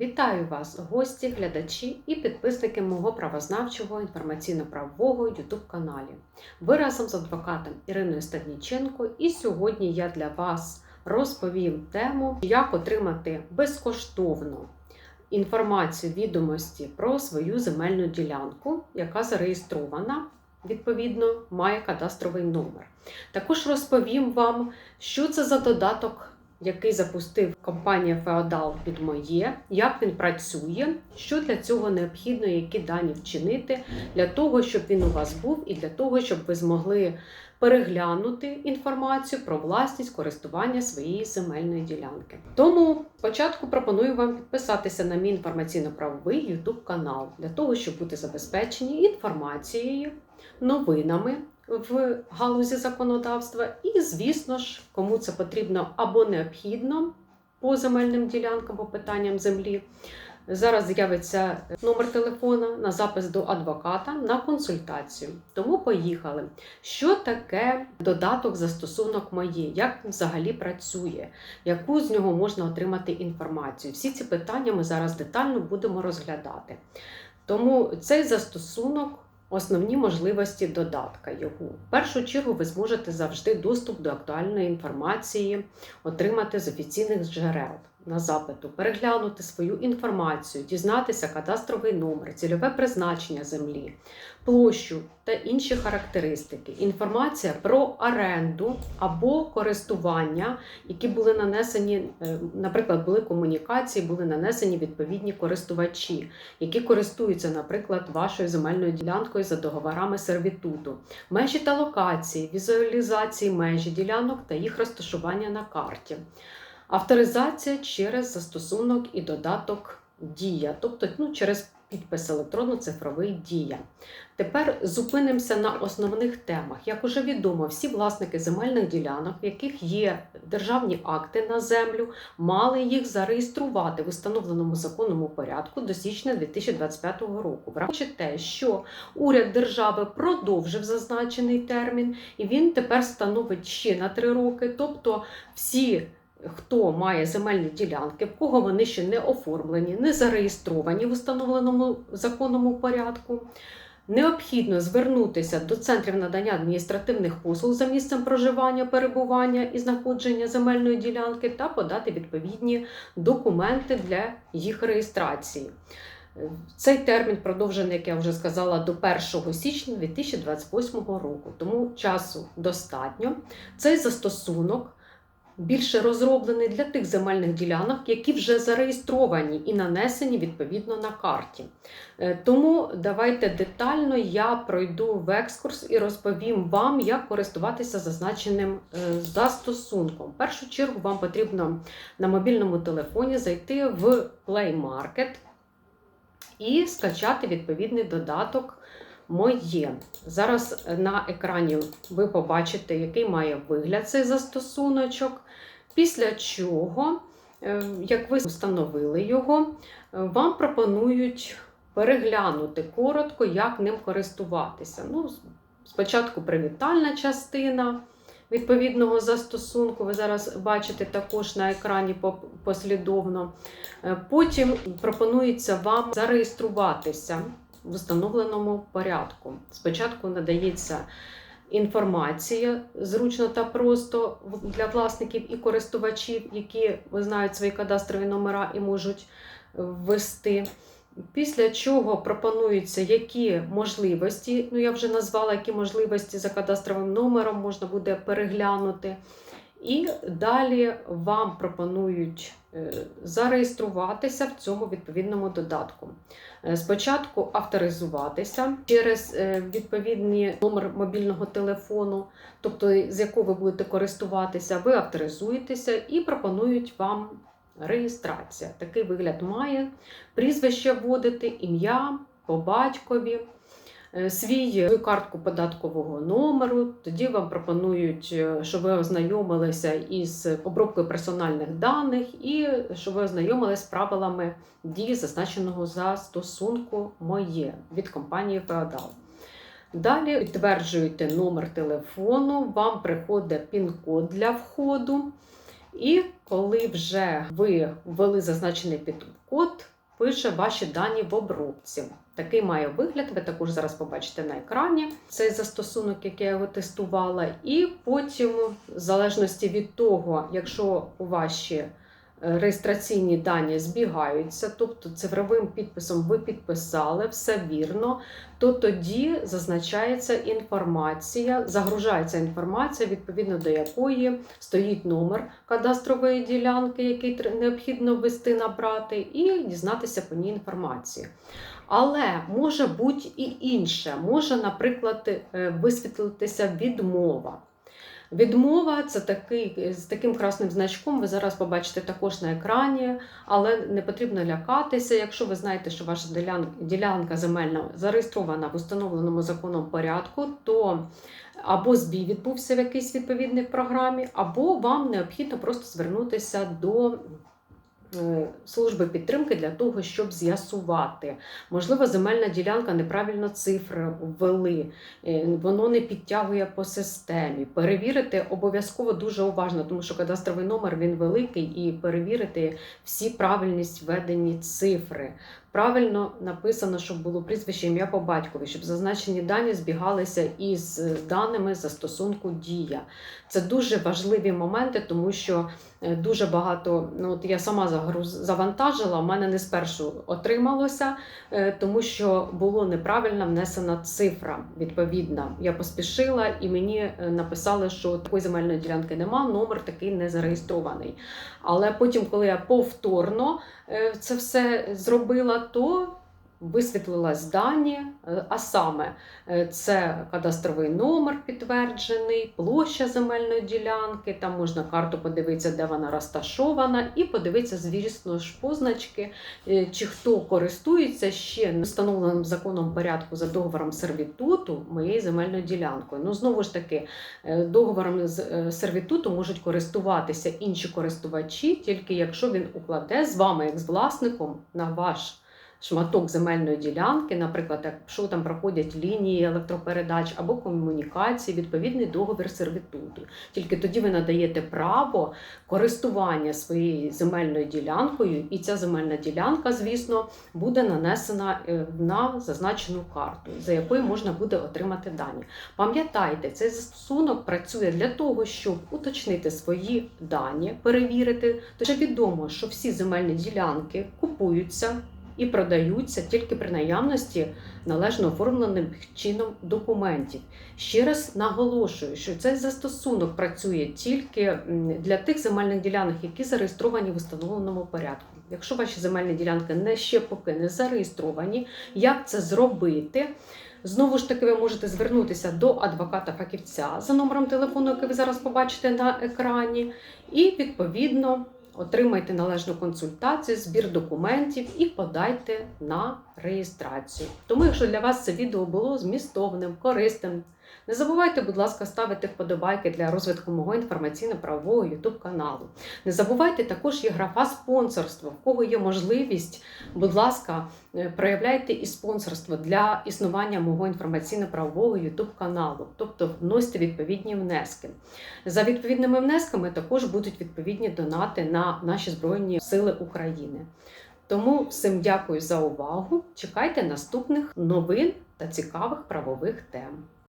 Вітаю вас, гості, глядачі і підписники мого правознавчого інформаційно-правового youtube каналі. Ви разом з адвокатом Іриною Стадніченко, і сьогодні я для вас розповім тему, як отримати безкоштовно інформацію відомості про свою земельну ділянку, яка зареєстрована. Відповідно, має кадастровий номер. Також розповім вам, що це за додаток який запустив компанія Феодал під моє, як він працює, що для цього необхідно, які дані вчинити, для того, щоб він у вас був, і для того, щоб ви змогли переглянути інформацію про власність користування своєї земельної ділянки. Тому спочатку пропоную вам підписатися на мій інформаційно-правовий YouTube канал для того, щоб бути забезпечені інформацією, новинами в галузі законодавства, і, звісно ж, кому це потрібно або необхідно по земельним ділянкам, по питанням землі. Зараз з'явиться номер телефона на запис до адвоката на консультацію. Тому поїхали. Що таке додаток застосунок моє? Як він взагалі працює? Яку з нього можна отримати інформацію? Всі ці питання ми зараз детально будемо розглядати. Тому цей застосунок Основні можливості додатка його. В першу чергу ви зможете завжди доступ до актуальної інформації отримати з офіційних джерел на запиту, переглянути свою інформацію, дізнатися кадастровий номер, цільове призначення землі, площу та інші характеристики. Інформація про оренду або користування, які були нанесені, е, наприклад, були комунікації, були нанесені відповідні користувачі, які користуються, наприклад, вашою земельною ділянкою за договорами сервітуту, межі та локації, візуалізації межі ділянок та їх розташування на карті. Авторизація через застосунок і додаток Дія, тобто ну, через підпис електронно-цифровий дія. Тепер зупинимося на основних темах. Як уже відомо, всі власники земельних ділянок, в яких є державні акти на землю, мали їх зареєструвати в установленому законному порядку до січня 2025 року. Враховуючи те, що уряд держави продовжив зазначений термін, і він тепер становить ще на три роки, тобто всі хто має земельні ділянки, в кого вони ще не оформлені, не зареєстровані в установленому законному порядку. Необхідно звернутися до центрів надання адміністративних послуг за місцем проживання, перебування і знаходження земельної ділянки та подати відповідні документи для їх реєстрації. Цей термін продовжений, як я вже сказала, до 1 січня 2028 року, тому часу достатньо. Цей застосунок більше розроблений для тих земельних ділянок, які вже зареєстровані і нанесені відповідно на карті. Е, тому давайте детально я пройду в екскурс і розповім вам, як користуватися зазначеним е, застосунком. В першу чергу вам потрібно на мобільному телефоні зайти в Play Market і скачати відповідний додаток моє. Зараз на екрані ви побачите, який має вигляд цей застосуночок. Після чого, е, як ви встановили його, е, вам пропонують переглянути коротко, як ним користуватися. Ну, Спочатку привітальна частина відповідного застосунку, ви зараз бачите також на екрані послідовно. Е, потім пропонується вам зареєструватися в встановленому порядку. Спочатку надається інформація зручно та просто для власників і користувачів, які знають свої кадастрові номера і можуть ввести. Після чого пропонуються які можливості, ну я вже назвала, які можливості за кадастровим номером можна буде переглянути. І далі вам пропонують е, зареєструватися в цьому відповідному додатку. Е, спочатку авторизуватися через е, відповідний номер мобільного телефону, тобто з якого ви будете користуватися, ви авторизуєтеся і пропонують вам реєстрація. Такий вигляд має прізвище вводити, ім'я по батькові. Е, свій картку податкового номеру. Тоді вам пропонують, е, щоб ви ознайомилися із обробкою персональних даних і щоб ви ознайомилися з правилами дії зазначеного застосунку моє від компанії Феодал. Далі підтверджуєте номер телефону, вам приходить пін-код для входу. І коли вже ви ввели зазначений код пише ваші дані в обробці. Такий має вигляд, ви також зараз побачите на екрані цей застосунок, який я його тестувала. І потім, в залежності від того, якщо у ваші реєстраційні дані збігаються, тобто цифровим підписом ви підписали, все вірно, то тоді зазначається інформація, загружається інформація, відповідно до якої стоїть номер кадастрової ділянки, який необхідно ввести, набрати, і дізнатися по ній інформацію. Але може бути і інше. Може, наприклад, е, висвітлитися відмова. Відмова це такий з таким красним значком. Ви зараз побачите також на екрані, але не потрібно лякатися. Якщо ви знаєте, що ваша ділян- ділянка земельна зареєстрована в установленому законом порядку, то або збій відбувся в якійсь відповідній програмі, або вам необхідно просто звернутися до служби підтримки для того, щоб з'ясувати. Можливо, земельна ділянка неправильно цифри ввели, е, воно не підтягує по системі. Перевірити обов'язково дуже уважно, тому що кадастровий номер він великий, і перевірити всі правильність введені цифри. Правильно написано, щоб було прізвище ім'я по батькові, щоб зазначені дані збігалися із е, даними застосунку Дія. Це дуже важливі моменти, тому що е, дуже багато. Ну от я сама загруз завантажила, у мене не спершу отрималося, е, тому що було неправильно внесена цифра. Відповідна. Я поспішила і мені написали, що такої земельної ділянки нема, номер такий не зареєстрований. Але потім, коли я повторно це все зробила, то висвітлилась дані, е, а саме е, це кадастровий номер підтверджений, площа земельної ділянки, там можна карту подивитися, де вона розташована, і подивитися, звісно ж, позначки, е, чи хто користується ще встановленим законом порядку за договором сервітуту моєю земельною ділянкою. Ну, знову ж таки, договором сервітуту можуть користуватися інші користувачі, тільки якщо він укладе з вами, як з власником, на ваш шматок земельної ділянки, наприклад, якщо там проходять лінії електропередач або комунікації, відповідний договір сервітуту. Тільки тоді ви надаєте право користування своєю земельною ділянкою, і ця земельна ділянка, звісно, буде нанесена е, на зазначену карту, за якою можна буде отримати дані. Пам'ятайте, цей застосунок працює для того, щоб уточнити свої дані, перевірити. Тож відомо, що всі земельні ділянки купуються і продаються тільки при наявності належно оформленим чином документів. Ще раз наголошую, що цей застосунок працює тільки для тих земельних ділянок, які зареєстровані в установленому порядку. Якщо ваші земельні ділянки не ще поки не зареєстровані, як це зробити? Знову ж таки, ви можете звернутися до адвоката-фахівця за номером телефону, який ви зараз побачите на екрані, і відповідно отримайте належну консультацію, збір документів і подайте на реєстрацію. Тому, якщо для вас це відео було змістовним, корисним, не забувайте, будь ласка, ставити вподобайки для розвитку мого інформаційно-правового YouTube каналу. Не забувайте також є графа спонсорство, в кого є можливість, будь ласка, е, проявляйте і спонсорство для існування мого інформаційно-правового YouTube каналу, тобто вносьте відповідні внески. За відповідними внесками також будуть відповідні донати на наші Збройні Сили України. Тому всім дякую за увагу. Чекайте наступних новин та цікавих правових тем.